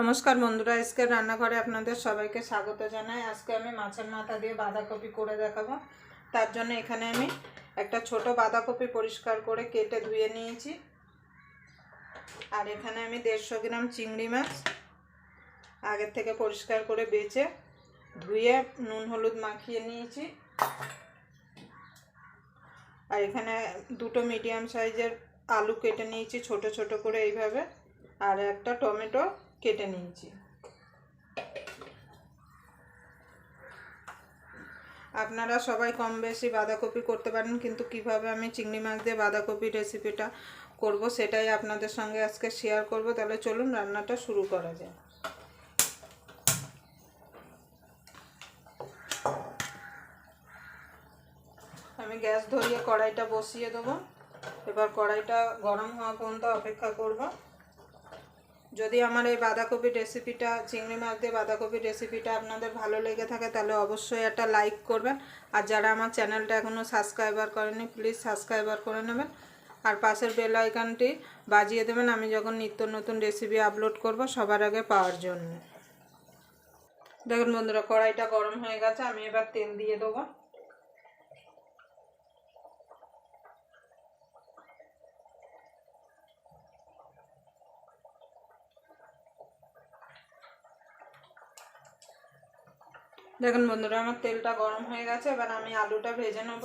নমস্কার বন্ধুরা আজকে রান্নাঘরে আপনাদের সবাইকে স্বাগত জানাই। আজকে আমি মাছের মাথা দিয়ে বাঁধাকপি করে দেখাবো। তার জন্য এখানে আমি একটা ছোট বাঁধাকপি পরিষ্কার করে কেটে ধুয়ে নিয়েছি। আর এখানে আমি দেড়শো গ্রাম চিংড়ি মাছ আগের থেকে পরিষ্কার করে বেছে ধুয়ে নুন, হলুদ মাখিয়ে নিয়েছি। আর এখানে দুটো মিডিয়াম সাইজের আলু কেটে নিয়েছি, ছোট ছোট করে এইভাবে। আর একটা টমেটো কেটে নিয়েছি। আপনারা সবাই কম বেশি বাঁধাকপি করতে পারেন, কিন্তু কীভাবে আমি চিংড়ি মাছ দিয়ে বাঁধাকপি রেসিপিটা করব সেটাই আপনাদের সঙ্গে আজকে শেয়ার করব। তাহলে চলুন রান্নাটা শুরু করা যায় আমি গ্যাস ধরিয়ে কড়াইটা বসিয়ে দেবো। এবার কড়াইটা গরম হওয়া পর্যন্ত অপেক্ষা করব। যদি আমার এই বাঁধাকপির রেসিপিটা চিংড়ি মাছ দিয়ে বাঁধাকপির রেসিপিটা আপনাদের ভালো লেগে থাকে, তাহলে অবশ্যই একটা লাইক করবেন। আর যারা আমার চ্যানেলটা এখনও সাবস্ক্রাইবার করেনি প্লিজ সাবস্ক্রাইবার করে নেবেন। আর পাশের বেল আইকনটি বাজিয়ে দেবেন, আমি যখন নিত্য নতুন রেসিপি আপলোড করব সবার আগে পাওয়ার জন্য। দেখুন বন্ধুরা, কড়াইটা গরম হয়ে গেছে, আমি এবার তেল দিয়ে দেবো। দেখুন বন্ধুরা, আমার তেলটা গরম হয়ে গেছে, এবার আমি আলুটা ভেজে নেব।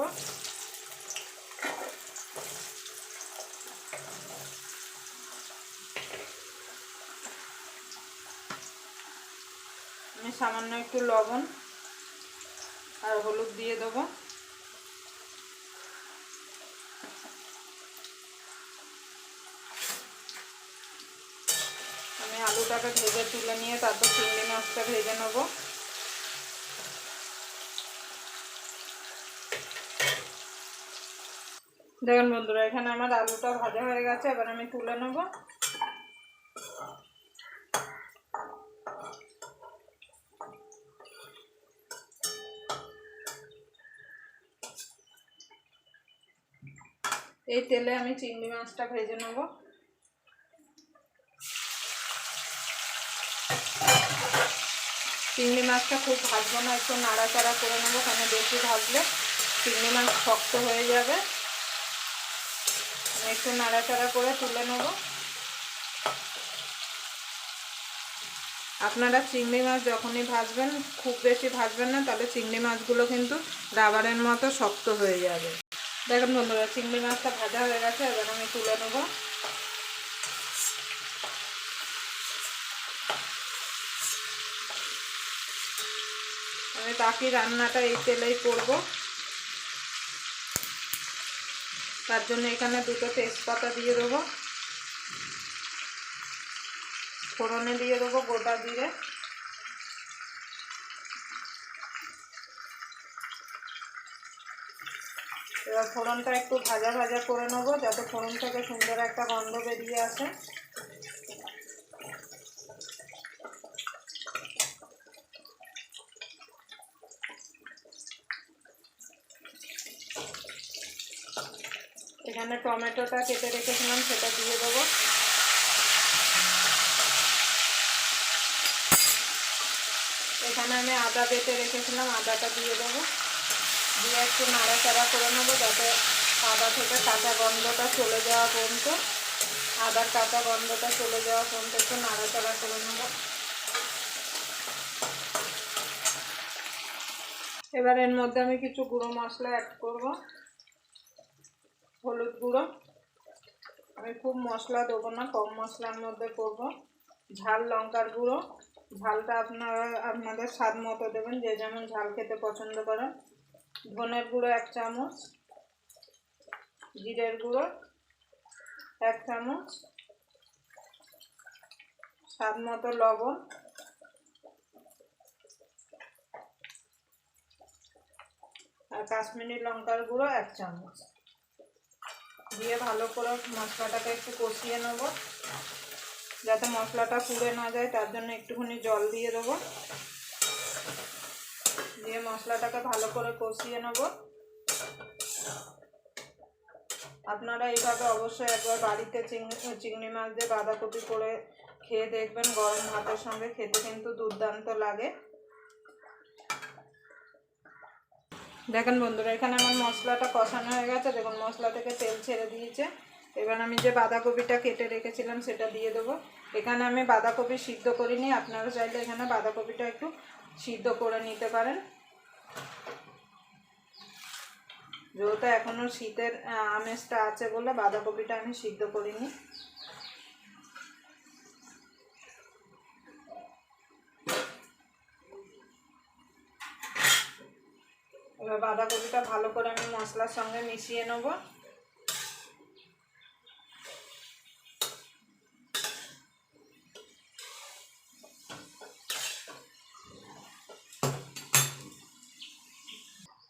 আমি সামান্য একটু লবণ আর হলুদ দিয়ে দেবো। আমি আলুটাকে ভেজে তুলে নিয়ে তারপর চিংড়ি মাছটা ভেজে নেব। দেখুন বন্ধুরা, এখানে আমার আলুটা ভাজা হয়ে গেছে, এবার আমি তুলে নেব। এই তেলে আমি চিংড়ি মাছটা ভেজে নেব। চিংড়ি মাছটা খুব ভাজবো না, একটু নাড়াচাড়া করে নেব, কেন বেশি ভাজলে চিংড়ি মাছ শক্ত হয়ে যাবে। একটু নাড়াচাড়া করে তুলে নেব। আপনারা চিংড়ি মাছ যখনই ভাজবেন, খুব বেশি ভাজবেন না, তাহলে চিংড়ি মাছগুলো কিন্তু রাবারের মতো শক্ত হয়ে যাবে। দেখুন বন্ধুরা, চিংড়ি মাছটা ভাজা হয়ে গেছে, এবার আমি তুলে নেব। আমি বাকি রান্নাটা এই তেলেই করব। তার জন্য এখানে দুটো তেজপাতা দিয়ে দেবো। ফোড়নে দিয়ে দেবো গোটা দিয়ে এবার ফোড়নটা একটু ভাজা ভাজা করে নেব, যাতে ফোড়ন থেকে সুন্দর একটা গন্ধ বেরিয়ে আসে। এখানে টমেটোটা কেটে রেখেছিলাম, সেটা দিয়ে দেবো। এখানে আমি আদা বেটে রেখেছিলাম, আদাটা দিয়ে দেবো। দিয়ে একটু নাড়াচাড়া করে নেব যাতে আদা থেকে কাঁচা গন্ধটা চলে যাওয়া পর্যন্ত, আদার কাঁচা গন্ধটা চলে যাওয়া পর্যন্ত একটু নাড়াচাড়া করে নেব। এবার এর মধ্যে আমি কিছু গুঁড়ো মশলা অ্যাড করব। হলুদ গুঁড়ো। আমি খুব মশলা দেবো না, কম মশলার মধ্যে করব। ঝাল লঙ্কার গুঁড়ো। ঝালটা আপনারা আপনাদের স্বাদ মতো দেবেন, যে যেমন ঝাল খেতে পছন্দ করেন। ধনের গুঁড়ো এক চামচ, জিরের গুঁড়ো এক চামচ, স্বাদ মতো লবণ। আর কাশ্মীরি লঙ্কার গুঁড়ো এক চামচ। দিয়ে ভালো করে মশলাটাকে একটু কষিয়ে নেব। যাতে মশলাটা পুড়ে না যায়, তার জন্য একটুখানি জল দিয়ে দেবো। দিয়ে মশলাটাকে ভালো করে কষিয়ে নেব। আপনারা এইভাবে অবশ্যই একবার বাড়িতে চিংড়ি চিংড়ি মাছ দিয়ে বাঁধাকপি করে খেয়ে দেখবেন, গরম ভাতের সঙ্গে খেতে কিন্তু দুর্দান্ত লাগে। দেখেন বন্ধুরা, এখানে আমার মশলাটা কষানো হয়ে গেছে। দেখুন, মশলা থেকে তেল ছেড়ে দিয়েছে। এবার আমি যে বাঁধাকপিটা কেটে রেখেছিলাম, সেটা দিয়ে দেবো। এখানে আমি বাঁধাকপি সিদ্ধ করিনি। আপনারা চাইলে এখানে বাঁধাকপিটা একটু সিদ্ধ করে নিতে পারেন। যেহেতু এখনও শীতের আমেজটা আছে বলে বাঁধাকপিটা আমি সিদ্ধ করিনি এবার বাঁধাকপিটা ভালো করে আমি মশলার সঙ্গে মিশিয়ে নেব।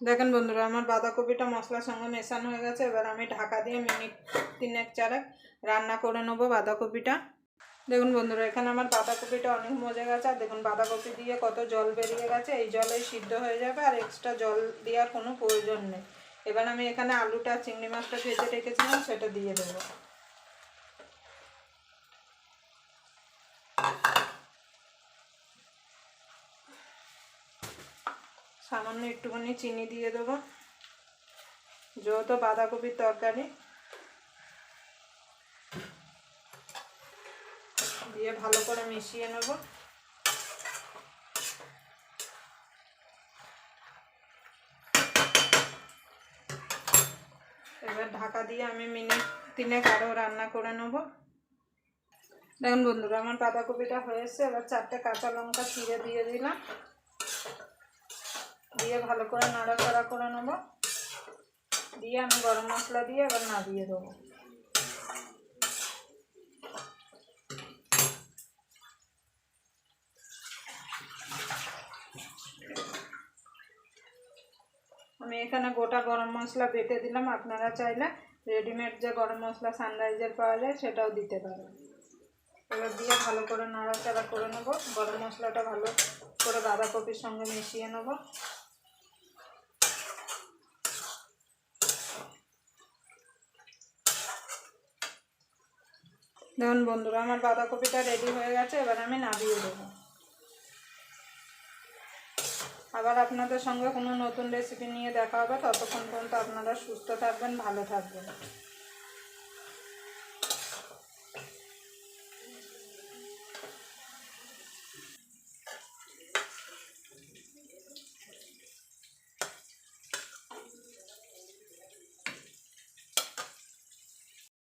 দেখেন বন্ধুরা, আমার বাঁধাকপিটা মশলার সঙ্গে মেশানো হয়ে গেছে। এবার আমি ঢাকা দিয়ে মিনিট তিনেক চারেক রান্না করে নেব বাঁধাকপিটা। দেখুন বন্ধুরা, এখানে আমার বাঁধাকপিটা অনেক মজে গেছে। আর দেখুন, বাঁধাকপি দিয়ে কত জল বেরিয়ে গেছে। এই জলেই সিদ্ধ হয়ে যাবে আর এক্সট্রা জল দেওয়ার কোনো প্রয়োজন নেই। এবার আমি এখানে আলুটা, চিংড়ি মাছটা ভেজে রেখেছিলাম, সেটা দিয়ে দেবো। সামান্য একটুখানি চিনি দিয়ে দেবো। যেহেতু বাঁধাকপির তরকারি দিয়ে ভালো করে মিশিয়ে নেব। এবার ঢাকা দিয়ে আমি মিনিট তিনেক আরও রান্না করে নেব। দেখুন বন্ধুরা, আমার বাঁধাকপিটা হয়েছে। এবার চারটে কাঁচা লঙ্কা চিড়ে দিয়ে দিলাম। দিয়ে ভালো করে নাড়াচাড়া করে নেব। দিয়ে আমি গরম মশলা দিয়ে এবার নাড়িয়ে দেবো। আমি এখানে গোটা গরম মশলা বেটে দিলাম। আপনারা চাইলে রেডিমেড যে গরম মশলা সানরাইজের পাওয়া যায়, সেটাও দিতে পারেন। এবার দিয়ে ভালো করে নাড়াচাড়া করে নেব। গরম মশলাটা ভালো করে বাঁধাকপির সঙ্গে মিশিয়ে নেব। দেখুন বন্ধুরা, আমার বাঁধাকপিটা রেডি হয়ে গেছে। এবার আমি নামিয়ে দেবো। আবার আপনাদের সঙ্গে কোনো নতুন রেসিপি নিয়ে দেখা হবে, ততক্ষণ পর্যন্ত আপনারা সুস্থ থাকবেন, ভালো থাকবেন।